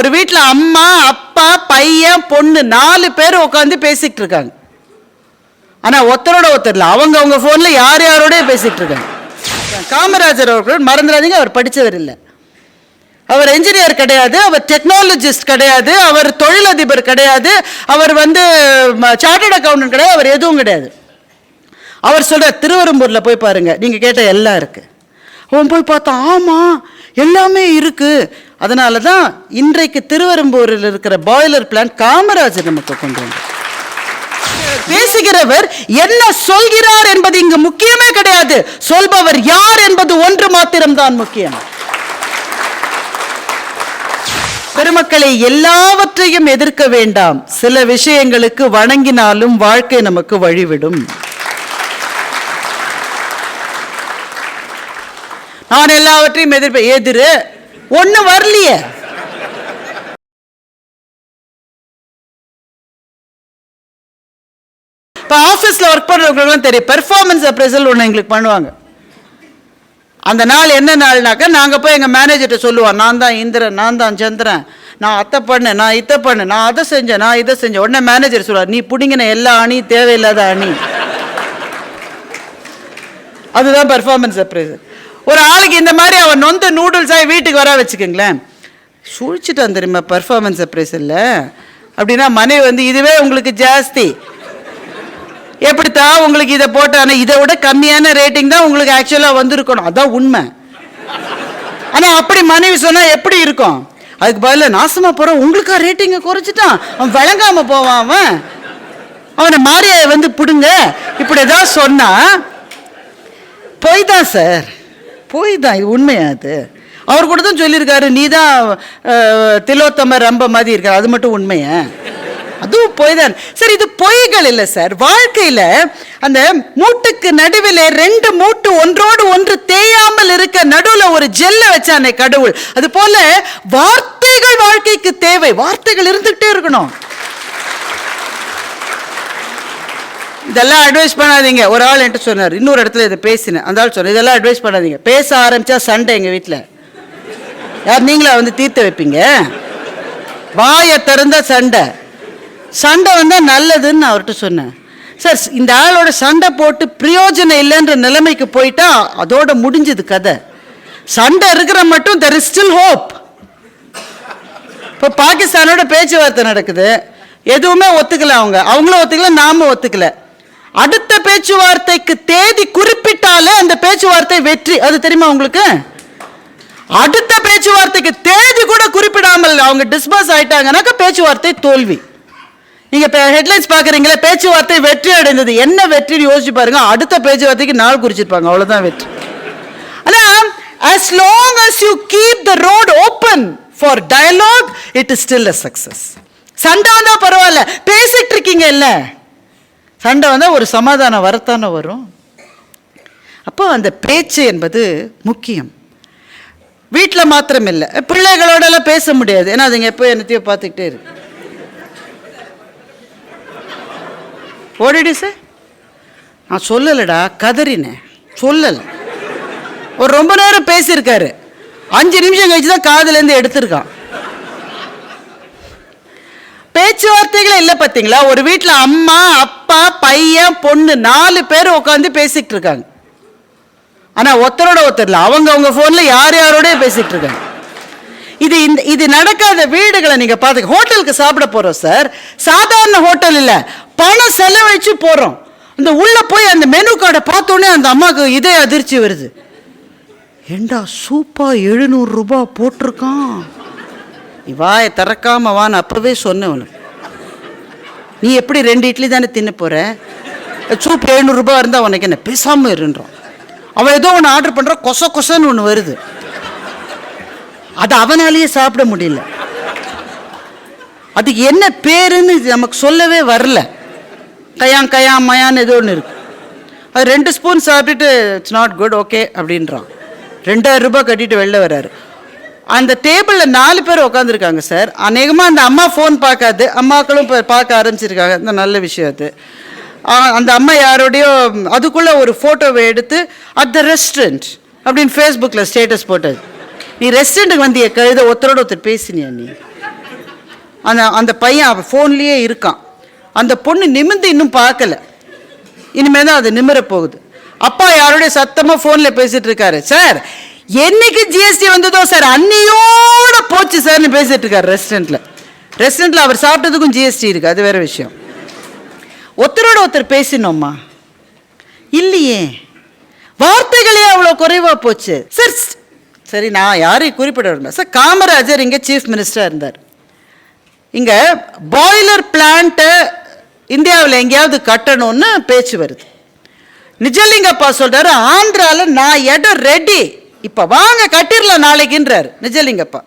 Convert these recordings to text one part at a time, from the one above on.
ஒரு வீட்டில் அம்மா அப்பா பையன் பொண்ணு நாலு பேர் உட்காந்து பேசிகிட்டு இருக்காங்க ஆனால் ஒருத்தரோட ஒருத்தர் இல்லை. அவங்க அவங்க ஃபோனில் யார் யாரோடய பேசிகிட்டு இருக்காங்க காமராஜர் அவர்கள் மறந்துடாதீங்க அவர் படித்தவர் இல்லை. அவர் என்ஜினியர் கிடையாது அவர் டெக்னாலஜிஸ்ட் கிடையாது அவர் தொழிலதிபர் கிடையாது அவர் வந்து சார்ட்டர்ட் அக்கௌண்டன்ட் கிடையாது அவர் எதுவும் கிடையாது. அவர் சொல்கிற திருவெரும்பூரில் போய் பாருங்கள் நீங்கள் கேட்ட எல்லாம் இருக்குது அவன் போய் பார்த்தா ஆமாம் எல்லாமே இருக்குது அதனால தான் இன்றைக்கு திருவெரும்பூரில் இருக்கிற பாய்லர் பிளான்ட் காமராஜர் நமக்கு கொண்டு வந்தார். பேசுகிறவர் என்ன சொல்கிறார் என்பது இங்கு முக்கியமே கிடையாது. சொல்பவர் யார் என்பது ஒன்று மாத்திரம்தான் முக்கியம். பெருமக்களை எல்லாவற்றையும் எதிர்க்க வேண்டாம். சில விஷயங்களுக்கு வணங்கினாலும் வாழ்க்கை நமக்கு வழிவிடும். நான் எல்லாவற்றையும் எதிர்ப்பேன் எதிர் ஒண்ணு வரலையே. இப்போ ஆஃபீஸில் ஒர்க் பண்ணுறவங்களுக்குலாம் தெரியும். பெர்ஃபார்மன்ஸ் அப்ரைசல் ஒன்று எங்களுக்கு பண்ணுவாங்க. அந்த நாள் என்ன நாள்னாக்கா நாங்கள் போய் எங்கள் மேனேஜர்கிட்ட சொல்லுவோம் நான் தான் இந்திரன் நான் தான் சந்திரன். நான் அத்தை பண்ணேன் நான் இத்தை பண்ணேன் நான் அதை செஞ்சேன் நான் இதை செஞ்சேன். உடனே மேனேஜர் சொல்லுவார் நீ பிடிங்கின எல்லா அணியும் தேவையில்லாத அணி. அதுதான் பெர்ஃபார்மன்ஸ் அப்ரைசல் ஒரு ஆளுக்கு இந்த மாதிரி அவன் நொந்த நூடுல்ஸாக வீட்டுக்கு வர வச்சுக்கோங்களேன். சுழிச்சிட்டான் தெரியுமா பெர்ஃபார்மன்ஸ் அப்ரைசலில் அப்படின்னா மனைவி வந்து இதுவே உங்களுக்கு ஜாஸ்தி. எப்படித்தான் உங்களுக்கு இதை போட்டானே இதை விட கம்மியான ரேட்டிங் தான் உங்களுக்கு ஆக்சுவலாக வந்திருக்கணும். அதான் உண்மை. ஆனால் அப்படி மனைவி சொன்னால் எப்படி இருக்கும்? அதுக்கு பதிலாக நாசமாக போகிறோம் உங்களுக்கா ரேட்டிங்கை குறைச்சிட்டான். அவன் விளங்காமல் போவான் அவன். அவனை மாறிய வந்து பிடுங்க. இப்படி ஏதாவது சொன்னா போய் தான் சார். பொய் தான் இது உண்மையா அது? அவர் கூட தான் சொல்லியிருக்காரு நீ தான் திலோத்தம ரம்ப மாதிரி இருக்கார் அது மட்டும் உண்மையா? அதுவும் பொய் தான் சார் இது பொய்கள் இல்லை சார். வாழ்க்கையில் அந்த மூட்டுக்கு நடுவில் ரெண்டு மூட்டு ஒன்றோடு ஒன்று தேயாமல் இருக்க நடுவில் ஒரு ஜெல்ல வச்சானே கடவுள். அது போல வார்த்தைகள் வாழ்க்கைக்கு தேவை. வார்த்தைகள் இருந்துகிட்டே இருக்கணும். இதெல்லாம் அட்வைஸ் பண்ணாதீங்க. ஒரு ஆள் என்கிட்ட சொன்னார். இன்னொரு இடத்துல இதை பேசினேன். அந்த ஆள் சொன்னேன் இதெல்லாம் அட்வைஸ் பண்ணாதீங்க. பேச ஆரம்பித்தா சண்டை எங்கள் வீட்டில் யார் நீங்களா வந்து தீர்த்து வைப்பீங்க? வாயை திறந்த சண்டை. சண்டை வந்தால் நல்லதுன்னு நான் அவர்கிட்ட சொன்னேன். சார் இந்த ஆளோட சண்டை போட்டு பிரயோஜனம் இல்லைன்ற நிலைமைக்கு போயிட்டா அதோட முடிஞ்சது கதை. சண்டை இருக்கிற மட்டும் தெர் இஸ் ஸ்டில் ஹோப் இப்போ பாகிஸ்தானோட பேச்சுவார்த்தை நடக்குது. எதுவுமே ஒத்துக்கல அவங்க. அவங்களும் ஒத்துக்கல நாமும் ஒத்துக்கல. அடுத்த பேச்சுவார்த்தைக்கு தேதி குறிப்பிட்டாலே அந்த பேச்சுவார்த்தை வெற்றி. அது தெரியுமா உங்களுக்கு? அடுத்த பேச்சுவார்த்தைக்கு தேதி கூட குறிப்பிடாமல் அவங்க டிஸ்பர்ஸ் ஆயிட்டாங்கன்னாக்கா பேச்சுவார்த்தை தோல்வி. நீங்க இப்போ ஹெட்லைன்ஸ் பார்க்குறீங்களே பேச்சுவார்த்தை வெற்றி அடைந்தது. என்ன வெற்றின்னு யோசிச்சு பாருங்க. அடுத்த பேச்சுவார்த்தைக்கு நாள் குறிச்சிருப்பாங்க. அவ்வளவுதான் வெற்றி. ஆனா as long as you keep the road open for dialogue it is still a success. சண்டை வந்தா பரவாயில்ல. பேசிட்டு இருக்கீங்க இல்ல சண்டை வந்தால் ஒரு சமாதானம் வரத்தானே வரும். அப்போ அந்த பேச்சு என்பது முக்கியம். வீட்டில் மாத்திரம் இல்லை பிள்ளைகளோடலாம் பேச முடியாது. ஏன்னா அதுங்க எப்போ என்னத்தையோ பார்த்துக்கிட்டே இருக்கு. OTT sir. நான் சொல்லலடா கதறினேன். சொல்லலை. ஒரு ரொம்ப நேரம் பேசியிருக்காரு. அஞ்சு நிமிஷம் கழிச்சு தான் காதுலேருந்து எடுத்திருக்கான். பேச்சுவார்த்தைகளே இல்லை பார்த்தீங்களா ஒரு வீட்டில் அம்மா அப்பா பையன் பொண்ணு நாலு பேர் உட்காந்து பேசிக்கிட்டு இருக்காங்க. ஆனால் ஒருத்தரோட ஒருத்தர் இல்லை. அவங்க அவங்க ஃபோனில் யார் யாரோடய பேசிக்கிட்டு இருக்காங்க. இது இந்த இது நடக்காத வீடுகளை நீங்கள் பார்த்து ஹோட்டலுக்கு சாப்பிட போகிறோம் சார். சாதாரண ஹோட்டல் இல்லை. பணம் செலவழிச்சு போகிறோம் அந்த உள்ளே போய் அந்த மெனு கார்டை பார்த்தோன்னே அந்த அம்மாவுக்கு இதே அதிர்ச்சி வருது. ஏண்டா சூப்பாக எழுநூறுரூபா போட்டிருக்கான்? நீ வாயை திறக்காம வான்னு அப்போவே சொன்னேன் உனக்கு. நீ எப்படி ரெண்டு இட்லி தானே தின்ன போற? சூப் எழுநூறுபா இருந்தால் உனக்கு என்ன? பேசாமல் இருன்றோம். அவன் ஏதோ ஒன்று ஆர்டர் பண்ணுறான் கொச கொசன்னு ஒன்று வருது. அது அவனாலேயே சாப்பிட முடியல. அதுக்கு என்ன பேருன்னு நமக்கு சொல்லவே வரல. கயாம் கயாம் மயான்னு ஏதோ ஒன்று இருக்கு. அது ரெண்டு ஸ்பூன் சாப்பிட்டுட்டு இட்ஸ் நாட் குட் ஓகே அப்படின்றான். ரெண்டாயிரம் ரூபாய் கட்டிட்டு வெளில வர்றாரு. அந்த டேபிளில் நாலு பேர் உட்காந்துருக்காங்க சார் அநேகமாக அந்த அம்மா ஃபோன் பார்க்காது அம்மாக்களும் இப்போ பார்க்க ஆரம்பிச்சிருக்காங்க. இந்த நல்ல விஷயம் அது. அந்த அம்மா யாரோடையோ அதுக்குள்ளே ஒரு ஃபோட்டோவை எடுத்து அட் த ரெஸ்டாரண்ட் அப்படின்னு ஃபேஸ்புக்கில் ஸ்டேட்டஸ் போட்டது. நீ ரெஸ்டாரண்ட்டுக்கு வந்திய கழுத ஒருத்தரோட ஒருத்தர் பேசினியா நீ? அந்த அந்த பையன் ஃபோன்லேயே இருக்கான். அந்த பொண்ணு நிமிந்து இன்னும் பார்க்கல. இனிமேல் தான் அது நிமிர போகுது. அப்பா யாரோடைய சத்தமாக ஃபோனில் பேசிகிட்டு இருக்காரு. சார் என்னைக்கு ஜிஎஸ்டி வந்ததோ சார் அன்னியோட போச்சு சார்னு பேசிட்டு இருக்காரு ரெஸ்டாரண்ட்ல ரெஸ்டாரண்ட்ல அவர் சாப்பிட்டதுக்கும் ஜிஎஸ்டி இருக்கு அது வேற விஷயம். ஒருத்தரோட ஒருத்தர் பேசினோம்மா. இல்லையே. வார்த்தைகளே அவ்வளோ குறைவா போச்சு. சார் சரி நான் யாரையும் குறிப்பிட விரும்பல சார் காமராஜர் இங்கே சீஃப் மினிஸ்டராக இருந்தார். இங்கே பாய்லர் பிளான்ட்டை இந்தியாவில் எங்கேயாவது கட்டணும்னு பேச்சு வருது. நிஜலிங்கப்பா சொல்கிறாரு ஆந்திராவில் நான் இடம் ரெடி இப்போ வாங்க கட்டிடலாம் நாளைக்குன்றார். நிஜலிங்கப்பா.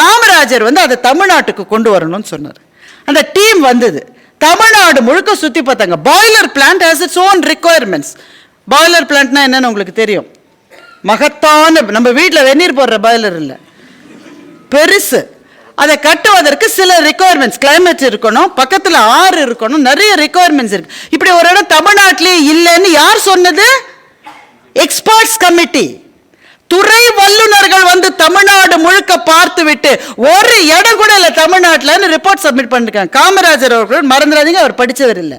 காமராஜர் வந்து அதை தமிழ்நாட்டுக்கு கொண்டு வரணும்னு சொன்னார். அந்த டீம் வந்தது. தமிழ்நாடு முழுக்க சுற்றி பார்த்தாங்க. Boiler plant has its own requirements boiler பிளான்ட்னா என்னன்னு உங்களுக்கு தெரியும். மகத்தான நம்ம வீட்டில் வெந்நீர் போடுற பாய்லர் இல்லை. பெருசு. அதை கட்டுவதற்கு சில ரிக்குவயர்மெண்ட்ஸ் கிளைமேட் இருக்கணும் பக்கத்தில் ஆறு இருக்கணும் நிறைய ரிக்குவயர்மெண்ட்ஸ் இருக்கு. இப்படி ஒரு இடம் தமிழ்நாட்டிலே இல்லைன்னு யார் சொன்னது? எக்ஸ்பர்ட்ஸ் கமிட்டி துறை வல்லுநர்கள் வந்து தமிழ்நாடு முழுக்க பார்த்து விட்டு ஒரு இடம் கூட இல்லை தமிழ்நாட்டில்னு ரிப்போர்ட் சப்மிட் பண்ணிருக்காங்க. காமராஜர் அவர்கள் மறந்துடாதீங்க அவர் படித்தவர் இல்லை.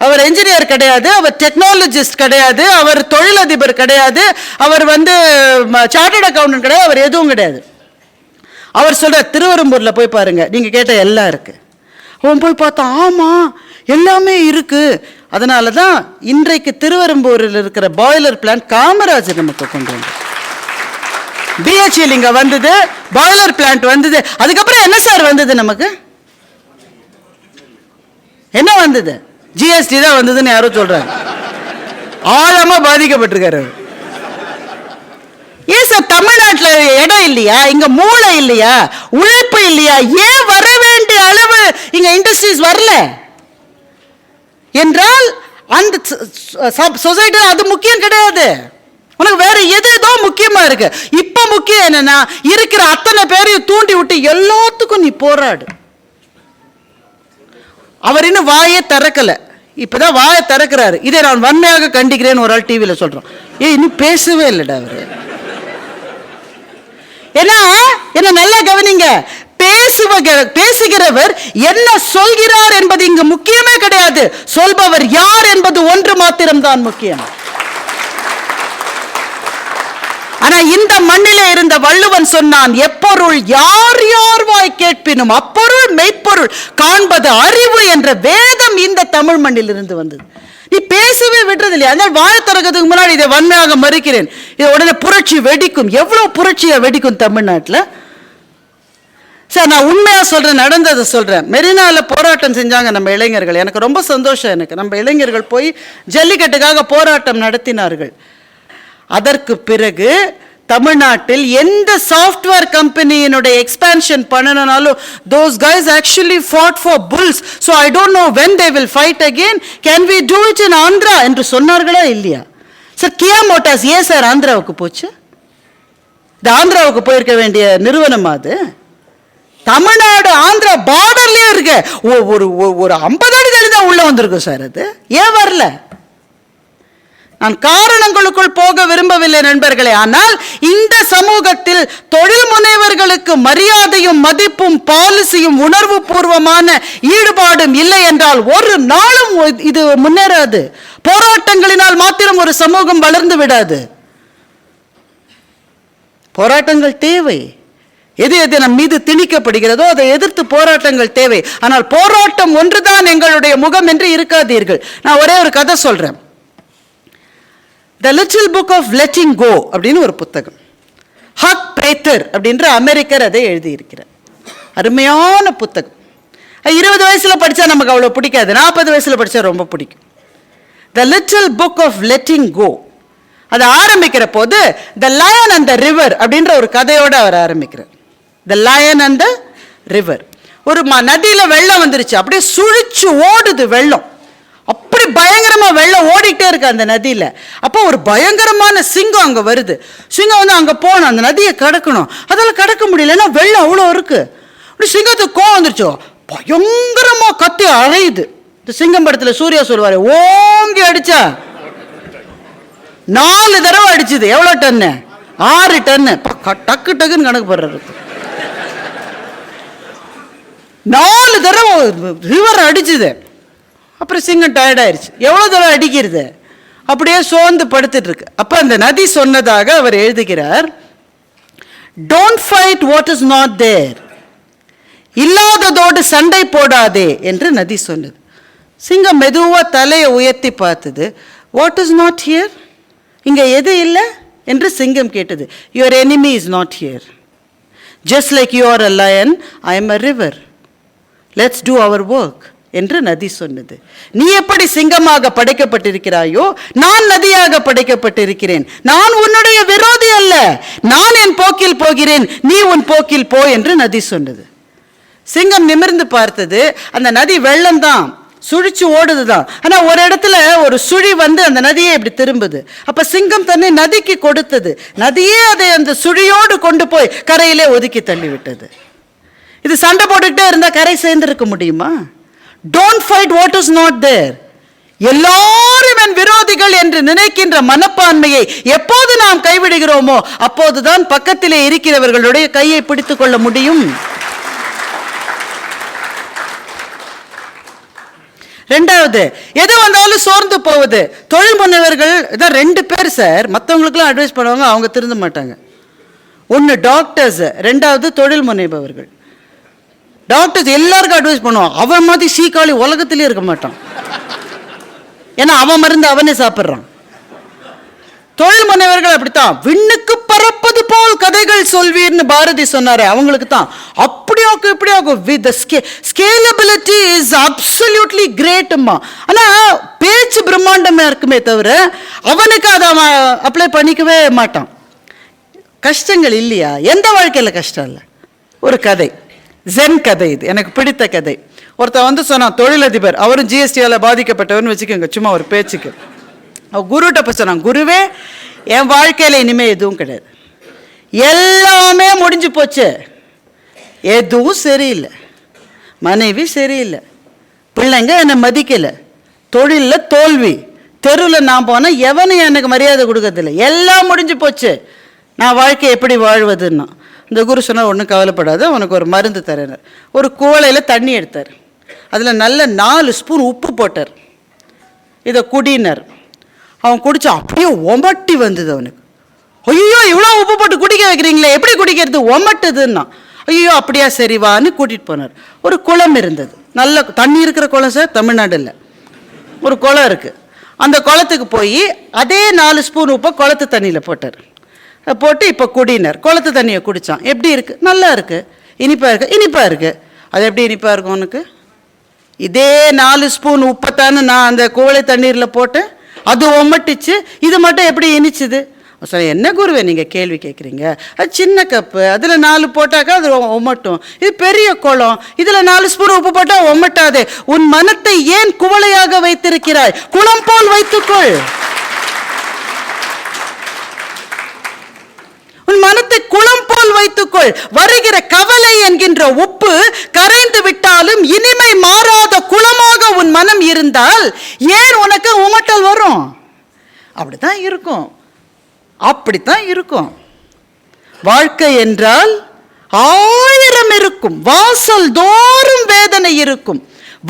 அவர் என்ஜினியர் கிடையாது அவர் டெக்னாலஜிஸ்ட் கிடையாது அவர் தொழிலதிபர் கிடையாது அவர் வந்து சார்ட்டர்ட் அக்கௌண்டன்ட் கிடையாது அவர் எதுவும் கிடையாது. அவர் சொல்கிற திருவெரும்பூர்ல போய் பாருங்கள் நீங்கள் கேட்ட எல்லாம் இருக்குது அவன் போய் பார்த்தா ஆமாம் எல்லாமே இருக்குது அதனால தான் இன்றைக்கு திருவெரும்பூரில் இருக்கிற பாய்லர் பிளான்ட் காமராஜர் நமக்கு கொண்டு வந்தார் பிஹெச்எல் இங்க வந்தது பாய்லர் பிளான்ட் வந்தது. அதுக்கப்புறம் என்ன சார் வந்தது நமக்கு? என்ன வந்தது? ஜிஎஸ்டி தான் வந்ததுன்னு யாரோ சொல்றாங்க. ஆழமா பாதிக்கப்பட்டிருக்காரு ஏன் சார் தமிழ்நாட்டில் இடம் இல்லையா? இங்க மூளை இல்லையா? உழைப்பு இல்லையா? ஏன் வர வேண்டிய அளவு இங்க இண்டஸ்ட்ரீஸ் வரல? என்றால் அந்த சொசைட்டி அது முக்கியம் கிடையாது. உனக்கு வேற எது ஏதோ முக்கியமா இருக்கு. இப்ப முக்கியம் என்னன்னா இருக்கிற அத்தனை பேரையும் தூண்டி விட்டு எல்லாத்துக்கும் நீ போராடு. அவர் இன்னும் வாயே திறக்கல. இப்பதான் வாயை திறக்கிறாரு. இதை நான் வன்மையாக கண்டிக்கிறேன்னு ஒரு ஆள் டிவியில சொல்றோம். ஏய் இன்னும் பேசவே இல்லைடா அவரு. ஏன்னா என்ன நல்லா கவனிங்க. பேசுவக பேசுகிறவர் என்ன சொல்கிறார் என்பது இங்கு முக்கியமே கிடையாது. சொல்பவர் யார் என்பது ஒன்று மாத்திரம்தான் முக்கியம். ஆனா இந்த மண்ணிலே இருந்த வள்ளுவன் சொன்னான் எப்பொருள் யார் யார் வாய் கேட்பினும் அப்பொருள் மெய்ப்பொருள் காண்பது அறிவு என்ற வேதம் இந்த தமிழ் மண்ணில் இருந்து வந்தது. நீ பேசவே விடுறது இல்லையா அதனால் வாழ திறக்கிறதுக்கு முன்னாடி இதை வன்மையாக மறுக்கிறேன். இது உடனே புரட்சி வெடிக்கும். எவ்வளவு புரட்சியை வெடிக்கும் தமிழ்நாட்டுல? சார் நான் உண்மையாக சொல்கிறேன் நடந்ததை சொல்கிறேன் மெரினாவில் போராட்டம் செஞ்சாங்க நம்ம இளைஞர்கள். எனக்கு ரொம்ப சந்தோஷம் எனக்கு. நம்ம இளைஞர்கள் போய் ஜல்லிக்கட்டுக்காக போராட்டம் நடத்தினார்கள். அதற்கு பிறகு தமிழ்நாட்டில் எந்த சாஃப்ட்வேர் கம்பெனியினுடைய expansion பண்ணணும்னாலும் those guys actually fought for bulls so I don't know when they will fight again can we do it in Andhra என்று சொன்னார்களா இல்லையா? சார் கியா மோட்டார்ஸ் ஏன் சார் ஆந்திராவுக்கு போச்சு? இது ஆந்திராவுக்கு போயிருக்க வேண்டிய நிறுவனம் அது. தமிழ்நாடு ஆந்திரா பார்டர்லயே இருக்கு. ஒ- ஒரு ஒ- ஒரு ஐம்பது அடி தள்ளி தான் உள்ள வந்திருக்கும் சார் அது. ஏன் வரல? நான் காரணங்களுக்குள் போக விரும்பவில்லை நண்பர்களே. ஆனால் இந்த சமூகத்தில் தொழில் முனைவர்களுக்கு மரியாதையும் மதிப்பும் பாலிசியும் உணர்வு பூர்வமான ஈடுபாடும் இல்லை என்றால் ஒரு நாளும் இது முன்னேறாது. போராட்டங்களினால் மாத்திரம் ஒரு சமூகம் வளர்ந்து விடாது. போராட்டங்கள் தேவை. எது எது நம் மீது திணிக்கப்படுகிறதோ அதை எதிர்த்து போராட்டங்கள் தேவை. ஆனால் போராட்டம் ஒன்றுதான் எங்களுடைய முகம் என்று இருக்காதீர்கள். நான் ஒரே ஒரு கதை சொல்றேன். The little book of letting go அப்படின்னு ஒரு புத்தகம். ஹக் பிரேத்தர் அப்படின்ற அமெரிக்கர் அதை எழுதியிருக்கிறார். அருமையான புத்தகம். அது இருபது வயசுல படிச்சா நமக்கு அவ்வளோ பிடிக்காது. நாற்பது வயசுல படிச்சா ரொம்ப பிடிக்கும். The little book of letting go அதை ஆரம்பிக்கிற போது the lion and the river அப்படின்ற ஒரு கதையோடு அவர் ஆரம்பிக்கிறார். The lion and the river ஒரு ம நதியில் வெள்ளம் வந்துருச்சு. அப்படியே சுழிச்சு ஓடுது வெள்ளம். அப்படி பயங்கரமாக வெள்ளம் ஓடிக்கிட்டே இருக்கு அந்த நதியில். அப்போ ஒரு பயங்கரமான சிங்கம் அங்கே வருது. சிங்கம் வந்து அங்கே போகணும் அந்த நதியை கடக்கணும். அதெல்லாம் கடக்க முடியல. ஏன்னா வெள்ளம் அவ்வளோ இருக்குது அப்படி சிங்கத்துக்கு கோவம் வந்துருச்சோ. பயங்கரமாக கத்தி அழையுது இந்த சிங்கம் படத்தில் சூர்யா சொல்லுவாரு ஓங்கி அடிச்சா நாலு தடவை அடிச்சுது. எவ்வளோ டன்னு? ஆறு டன்னு. டக்கு டக்குன்னு கணக்கு போடுறது நாலு தடவை ரிவர் அடிச்சுது. அப்புறம் சிங்கம் டயர்டாயிருச்சு எவ்வளோ தடவை அடிக்கிறது? அப்படியே சோர்ந்து படுத்துட்டு இருக்கு அப்போ அந்த நதி சொன்னதாக அவர் எழுதுகிறார் don't fight what is not there இல்லாததோடு சண்டை போடாதே என்று நதி சொன்னது. சிங்கம் மெதுவாக தலையை உயர்த்தி பார்த்தது. வாட் இஸ் நாட் ஹியர் இங்கே எது இல்லை? என்று சிங்கம் கேட்டது. Your enemy is not here just like you are a lion I am a river let's do our work என்று நதி சொன்னது. நீ எப்படி சிங்கமாக படைக்கப்பட்டிருக்கிறாயோ நான் நதியாக படைக்கப்பட்டிருக்கிறேன். நான் உன்னுடைய விரோதி அல்ல. நான் என் போக்கில் போகிறேன். நீ உன் போக்கில் போ என்று நதி சொன்னது. சிங்கம் நிமிர்ந்து பார்த்தது. அந்த நதி வெள்ளம் தான். சுழிச்சு ஓடுது தான். ஆனால் ஒரு இடத்துல ஒரு சுழி வந்து அந்த நதியை இப்படி திரும்புது. அப்போ சிங்கம் தன்னை நதிக்கு கொடுத்தது. நதியே அதை அந்த சுழியோடு கொண்டு போய் கரையிலே ஒதுக்கி தள்ளிவிட்டது. இது சண்டை போட்டுக்கிட்டே இருந்தால் கரை சேர்ந்திருக்க முடியுமா? Don't fight what is not there எல்லாரும் என் விரோதிகள் என்று நினைக்கின்ற மனப்பான்மையை எப்போது நாம் கைவிடுகிறோமோ அப்போதுதான் பக்கத்திலே இருக்கிறவர்களுடைய கையை பிடித்துக் கொள்ள முடியும். ரெண்டாவது எது வந்தாலும் சோர்ந்து போகுது தொழில் முனைவர்கள் இதான் ரெண்டு பேர் சார் மற்றவங்களுக்குலாம் அட்வைஸ் பண்ணுவாங்க அவங்க திருந்த மாட்டாங்க. ஒன்று டாக்டர்ஸ் ரெண்டாவது தொழில் முனைபவர்கள். டாக்டர்ஸ் எல்லாருக்கும் அட்வைஸ் பண்ணுவான். அவன் மாதிரி சீக்காளி உலகத்திலே இருக்க மாட்டான். ஏன்னா அவன் மருந்து அவனே சாப்பிட்றான். தொழில் முனைவர்கள் அப்படித்தான். விண்ணுக்கு பறப்பது போல் கதைகள் சொல்வீர்னு பாரதி சொன்னாரு அவங்களுக்கு தான் அப்படி ஆக்கு இப்படி ஆகும் with the sca scalability is absolutely கிரேட்டுமா ஆனால் பேச்சு பிரம்மாண்டமாக இருக்குமே தவிர அவனுக்கு அதை அவன் அப்ளை பண்ணிக்கவே மாட்டான். கஷ்டங்கள் இல்லையா? எந்த வாழ்க்கையில் கஷ்டம் இல்லை? ஒரு கதை. ஜென் கதை இது. எனக்கு பிடித்த கதை. ஒருத்தன் வந்து சொன்னான் தொழிலதிபர். அவரும் ஜிஎஸ்டியால் பாதிக்கப்பட்டவர்னு வச்சுக்கோங்க சும்மா ஒரு பேச்சுக்கு. அவள் குருகிட்ட போய் சொன்னான் குருவே என் வாழ்க்கையில் இனிமேல் எதுவும் கிடையாது. எல்லாமே முடிஞ்சு போச்சு. எதுவும் சரியில்லை. மனைவி சரியில்லை. பிள்ளைங்க என்னை மதிக்கலை. தொழிலில் தோல்வி. தெருவில் நான் போனால் எவனும் எனக்கு மரியாதை கொடுக்கறதில்ல. எல்லாம் முடிஞ்சு போச்சு. நான் வாழ்க்கை எப்படி வாழ்வதுன்னா இந்த குரு சொன்னால் ஒன்றும் கவலைப்படாது உனக்கு ஒரு மருந்து தரேன் ஒரு கோலையில் தண்ணி எடுத்தார். அதில் நல்ல நாலு ஸ்பூன் உப்பு போட்டார். இதை குடினார். அவன் குடிச்சான் அப்படியே ஒமட்டி வந்தது அவனுக்கு. ஐயோ இவ்வளோ உப்பு போட்டு குடிக்க வைக்கிறீங்களே எப்படி குடிக்கிறது? ஒமட்டுதுன்னா. ஐயோ அப்படியா சரிவான்னு கூட்டிகிட்டு போனார். ஒரு குளம் இருந்தது. நல்ல தண்ணி இருக்கிற குளம் சார் தமிழ்நாடுல. ஒரு குளம் இருக்குது அந்த குளத்துக்கு போய் அதே நாலு ஸ்பூன் உப்பை குளத்து தண்ணியில் போட்டார். போட்டு இப்போ குடினர். குளத்து தண்ணியை குடித்தான் எப்படி இருக்குது நல்லா இருக்குது இனிப்பாக இருக்குது இனிப்பாக இருக்குது அது எப்படி இனிப்பாக இருக்கும் உனக்கு? இதே நாலு ஸ்பூன் உப்பைத்தானே நான் அந்த கோழை தண்ணீரில் போட்டேன் அது ஒம்மட்டிச்சு இது மட்டும் எப்படி இனிச்சுது? சார் என்ன குருவே நீங்கள் கேள்வி கேட்குறீங்க அது சின்ன கப்பு. அதில் நாலு போட்டாக்கா அது ஒ- ஒமட்டும். இது பெரிய குளம். இதில் நாலு ஸ்பூன் உப்பு போட்டால் ஒமட்டாது. உன் மனத்தை ஏன் குவளையாக வைத்திருக்கிறாய்? குளம் போல் வைத்துக்கொள் உன் மனத்தை குளம் போல் வைத்துக்கொள். வருகிற கவலை என்கின்ற உப்பு கரைந்து விட்டாலும் இனிமை மாறாத குளமாக உன் மனம் இருந்தால் ஏன் உனக்கு உமட்டல் வரும்? அப்படித்தான் இருக்கும். அப்படித்தான் இருக்கும். வாழ்க்கை என்றால் ஆயிரம் இருக்கும். வாசல் தோறும் வேதனை இருக்கும்.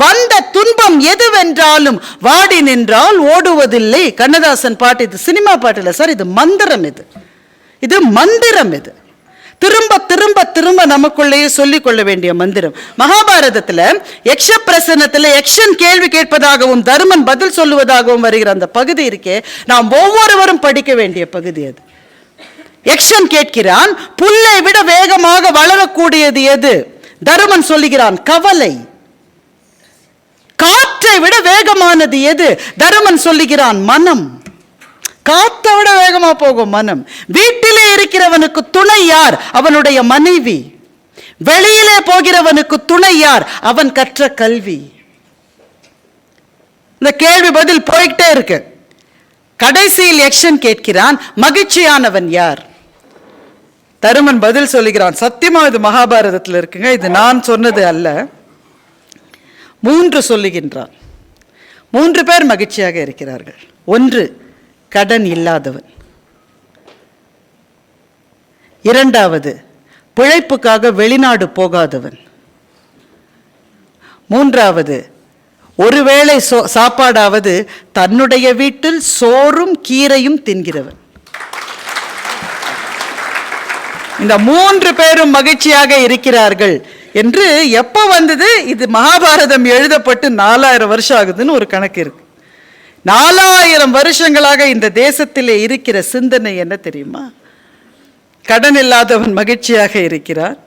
வந்த துன்பம் எதுவென்றாலும் வாடி நின்றால் ஓடுவதில்லை. கண்ணதாசன் பாட்டு இது சினிமா பாட்டு இல்லை சார் இது மந்திரம் இது. இது மந்திரம் இது. திரும்ப திரும்ப திரும்ப நமக்குள்ளேயே சொல்லிக் கொள்ள வேண்டிய மந்திரம். மகாபாரதத்தில் யக்ஷ பிரசனத்தில் யக்ஷன் கேள்வி கேட்பதாகவும் தருமன் பதில் சொல்லுவதாகவும் வருகிற அந்த பகுதி இருக்கே நாம் ஒவ்வொருவரும் படிக்க வேண்டிய பகுதி அது. யக்ஷன் கேட்கிறான் புல்லை விட வேகமாக வளரக்கூடியது எது? தருமன் சொல்லுகிறான் கவலை. காற்றை விட வேகமானது எது? தருமன் சொல்லுகிறான் மனம். காத்த விட வேகமா போகும் மனம். வீட்டிலே இருக்கிறவனுக்கு துணை யார்? அவனுடைய மனைவி. வெளியிலே போகிறவனுக்கு துணை யார்? அவன் கற்ற கல்வி. இந்த கேள்வி பதில் போய்கிட்டே இருக்கு. கடைசியில் எக்ஷன் கேட்கிறான் மகிழ்ச்சியானவன் யார்? தருமன் பதில் சொல்லுகிறான் சத்தியமா இது மகாபாரதத்தில் இருக்குங்க இது நான் சொன்னது அல்ல. மூன்று சொல்லுகின்றான். மூன்று பேர் மகிழ்ச்சியாக இருக்கிறார்கள். ஒன்று கடன் இல்லாதவன். இரண்டாவது பிழைப்புக்காக வெளிநாடு போகாதவன். மூன்றாவது ஒருவேளை சோ சாப்பாடாவது தன்னுடைய வீட்டில் சோறும் கீரையும் தின்கிறவன். இந்த மூன்று பேரும் மகிழ்ச்சியாக இருக்கிறார்கள் என்று எப்போ வந்தது? இது மகாபாரதம் எழுதப்பட்டு நாலாயிரம் வருஷம் ஆகுதுன்னு ஒரு கணக்கு இருக்கு. நாலாயிரம் வருஷங்களாக இந்த தேசத்திலே இருக்கிற சிந்தனை என்ன தெரியுமா? கடன் இல்லாதவன் மகிழ்ச்சியாக இருக்கிறான்.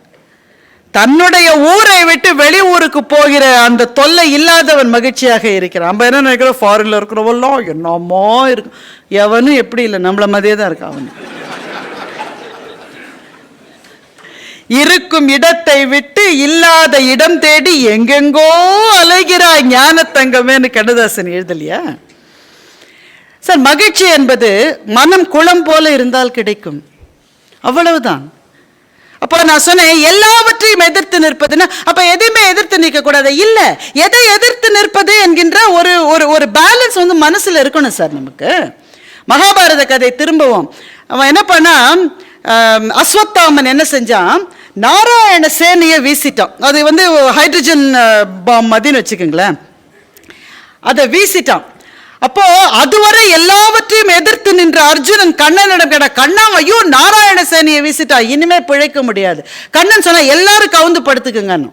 தன்னுடைய ஊரை விட்டு வெளி ஊருக்கு போகிற அந்த தொல்லை இல்லாதவன் மகிழ்ச்சியாக இருக்கிறான். நம்ம என்ன நினைக்கிறோம்? ஃபாரின்ல இருக்கிறவெல்லாம் என்னமோ இருக்கும் எவனும் எப்படி இல்லை? நம்மள மாதிரியே தான் இருக்கான் அவன். இருக்கும் இடத்தை விட்டு இல்லாத இடம் தேடி எங்கெங்கோ அலைகிறாய் ஞானத்தங்கமேன்னு கண்ணதாசன் எழுதலையா? சார் மகிழ்ச்சி என்பது மனம் குளம் போல இருந்தால் கிடைக்கும். அவ்வளவுதான். அப்போ நான் சொன்னேன் எல்லாவற்றையும் எதிர்த்து நிற்பதுன்னா அப்போ எதையுமே எதிர்த்து நிற்கக்கூடாது. இல்லை எதை எதிர்த்து நிற்பது என்கின்ற ஒரு ஒரு ஒரு பேலன்ஸ் வந்து மனசில் இருக்கணும் சார் நமக்கு. மகாபாரத கதை திரும்பவும். அவன் என்ன பண்ணா அஸ்வத்தாமன் என்ன செஞ்சான்? நாராயண சேனையை வீசிட்டான். அது வந்து ஹைட்ரஜன் பாம் மதின்னு வச்சுக்கோங்களேன். அதை வீசிட்டான். அப்போ அதுவரை எல்லாவற்றையும் எதிர்த்து நின்ற அர்ஜுனன் கண்ணனிடம் கேட்ட கண்ணா ஐயோ நாராயண சேனியை வீசிட்டா இனிமே பிழைக்க முடியாது. கண்ணன் சொன்னா எல்லாரும் கவுந்து படுத்துக்குங்கன்னு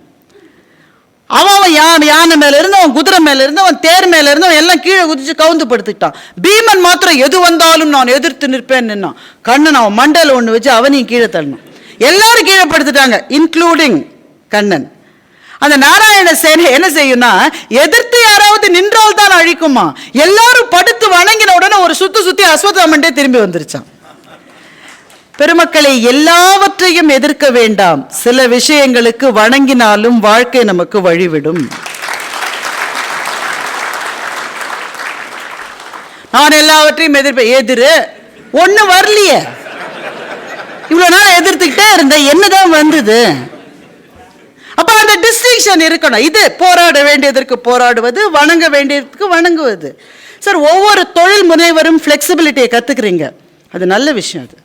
அவன் அவன் யானை யானை மேல இருந்து அவன் குதிரை மேல இருந்து அவன் தேர் மேல இருந்து அவன் எல்லாம் கீழே குதிச்சு கவுந்து படுத்துக்கிட்டான் பீமன் மாத்திரம் எது வந்தாலும் நான் எதிர்த்து நிற்பேன் நின்னான். கண்ணன் அவன் மண்டல் ஒன்று வச்சு அவனையும் கீழே தள்ளணும் எல்லாரும் கீழே படுத்துட்டாங்க இன்க்ளூடிங் கண்ணன். அந்த நாராயண சேனை என்ன செய்யும்னா எதிர்த்து யாராவது நின்றால் தான் அழிக்குமா? எல்லாரும் படுத்து வணங்கின உடனே ஒரு சுத்து சுத்தி அஸ்வத்தாமன்டே திரும்பி வந்துருச்சான் பெருமக்களை எல்லாவற்றையும் எதிர்க்க வேண்டாம். சில விஷயங்களுக்கு வணங்கினாலும் வாழ்க்கை நமக்கு வழிவிடும். நான் எல்லாவற்றையும் எதிர்ப்பேன். எதிரு ஒண்ணு வரலையே. இவ்வளவு நாள் எதிர்த்துக்கிட்டே இருந்தேன். என்னதான் வந்தது? அந்த டிஸ்டிங்ஷன் இருக்கணும். இது போராட வேண்டியதற்கு போராடுவது வணங்க வேண்டியதற்கு வணங்குவது. சார் ஒவ்வொரு தொழில் முனைவரும் ஃப்ளெக்சிபிலிட்டியை கற்றுக்குறீங்க அது நல்ல விஷயம் அது.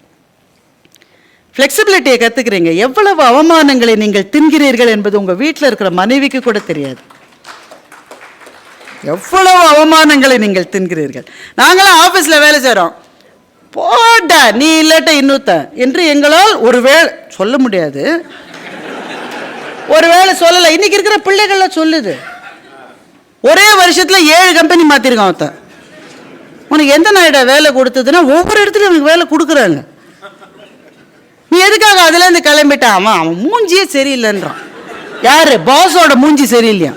ஃப்ளெக்சிபிலிட்டியை கற்றுக்குறீங்க எவ்வளவு அவமானங்களை நீங்கள் தின்கிறீர்கள் என்பது உங்கள் வீட்டில் இருக்கிற மனைவிக்கு கூட தெரியாது. எவ்வளவு அவமானங்களை நீங்கள் தின்கிறீர்கள். நாங்களாம் ஆஃபீஸில் வேலை செய்கிறோம் போட்ட நீ இல்லாட்ட இன்னொத்த என்று எங்களால் ஒருவேளை சொல்ல முடியாது. ஒருவேளை சொல்லலை. இன்னைக்கு இருக்கிற பிள்ளைகள்லாம் சொல்லுது. ஒரே வருஷத்தில் ஏழு கம்பெனி மாற்றிருக்கான் ஒருத்தன் உனக்கு எந்த நாயிட வேலை கொடுத்ததுன்னா ஒவ்வொரு இடத்துலையும் அவனுக்கு வேலை கொடுக்குறாங்க. நீ எதுக்காக அதுலேருந்து கிளம்பிட்டான் அவன் அவன் மூஞ்சியே சரியில்லைன்றான். யார்? பாஸோட மூஞ்சி சரியில்லையா?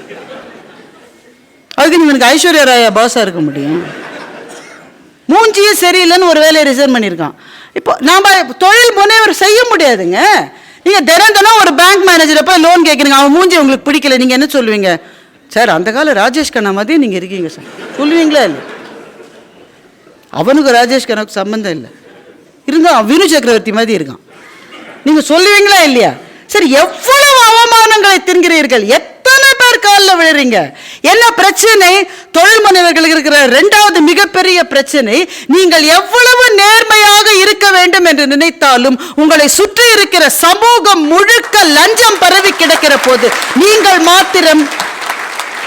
அதுக்கு நீ இவனுக்கு ஐஸ்வர்யா ராயா பாஸாக இருக்க முடியும். மூஞ்சியே சரியில்லைன்னு ஒரு வேலையை ரிசர்வ் பண்ணியிருக்கான். இப்போ நாம் தொழில் முனைவர் செய்ய முடியாதுங்க. நீங்க தினம் ஒரு பேங்க் மேனேஜரை போய் லோன் கேட்குறீங்க அவன் மூஞ்சி உங்களுக்கு பிடிக்கல. நீங்க என்ன சொல்லுவீங்க? சார் அந்த கால ராஜேஷ் கண்ணா மாதிரி நீங்க இருக்கீங்க சார். சொல்லுவீங்களா இல்லை? அவனுக்கு ராஜேஷ் கண்ணாவுக்கு சம்பந்தம் இல்லை. இருந்தால் வினு சக்கரவர்த்தி மாதிரி இருக்கான். நீங்க சொல்லுவீங்களா இல்லையா? சரி எவ்வளவு அவமானங்களை தின்கிறீர்கள்? எத்தனை காலில் விழுறீங்க. என்ன பிரச்சனை? தொழில் முனைவர்களுக்கு இருக்கிற இரண்டாவது மிகப்பெரிய பிரச்சனை நீங்கள் எவ்வளவு நேர்மையாக இருக்க வேண்டும் என்று நினைத்தாலும் உங்களை சுற்றி இருக்கிற சமூகம் முழுக்க லஞ்சம் பரவி கிடக்கிற போது நீங்கள் மாத்திரம்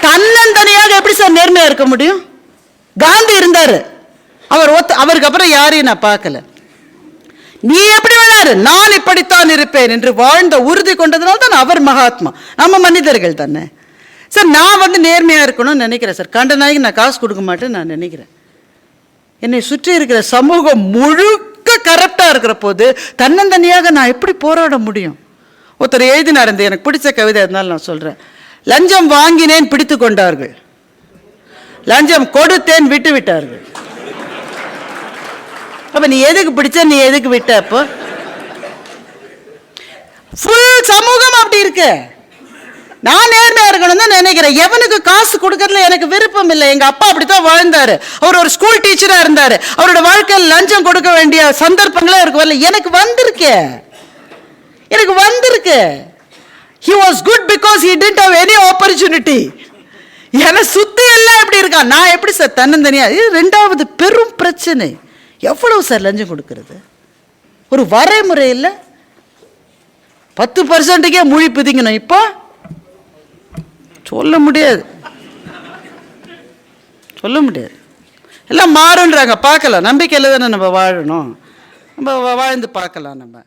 தன்னந்தனியாக எப்படி சார் நேர்மையா இருக்க முடியும்? காந்தி இருந்தாரு. அவர் ஒத்த அவருக்கு அப்புறம் யாரையும் நான் பார்க்கல. நீ எப்படி வேணாரு நான் இப்படித்தான் இருப்பேன் என்று வாழ்ந்த உறுதி கொண்டதுனால தான் அவர் மகாத்மா. நம்ம மனிதர்கள் தானே. சார் நான் வந்து நேர்மையாக இருக்கணும்னு நினைக்கிறேன் சார். கண்டனாய்க்கு நான் காசு கொடுக்க மாட்டேன்னு நான் நினைக்கிறேன். என்னை சுற்றி இருக்கிற சமூகம் முழுக்க கரெக்டாக இருக்கிற போது தன்னந்தனியாக நான் எப்படி போராட முடியும்? ஒருத்தர் எழுதினார் இந்த எனக்கு பிடிச்ச கவிதை இருந்தாலும் நான் சொல்கிறேன் லஞ்சம் வாங்கினேன் பிடித்து கொண்டார்கள். லஞ்சம் கொடுத்தேன் விட்டு விட்டார்கள். அப்போ நீ எதுக்கு பிடிச்ச நீ எதுக்கு விட்ட அப்போ? ஃபுல் சமூகம் அப்படி இருக்கு. நான் நேர்மையாக இருக்கணும்னு தான் நினைக்கிறேன். எவனுக்கு காசு கொடுக்கறதுல எனக்கு விருப்பம் இல்லை. எங்கள் அப்பா அப்படித்தான் வாழ்ந்தார். அவர் ஒரு ஸ்கூல் டீச்சராக இருந்தார். அவரோட வாழ்க்கையில் லஞ்சம் கொடுக்க வேண்டிய சந்தர்ப்பங்களே இருக்கு வரல. எனக்கு வந்திருக்கு. எனக்கு வந்திருக்கு. He was good because he didn't have any opportunity என்னை சுத்தி எல்லாம் எப்படி இருக்கான் நான் எப்படி சார் தன்னந்தனியா? இது ரெண்டாவது பெரும் பிரச்சனை. எவ்வளவு சார் லஞ்சம் கொடுக்கறது? ஒரு வரைமுறை இல்லை. பத்து பர்சன்ட்டுக்கே மொழி பிதிங்கணும். இப்போ சொல்ல முடியாது. சொல்ல முடியாது. எல்லாம் மாறுன்றாங்க பார்க்கலாம். நம்பிக்கையில் தானே நம்ம வாழணும். நம்ம வாழ்ந்து பார்க்கலாம் நம்ம.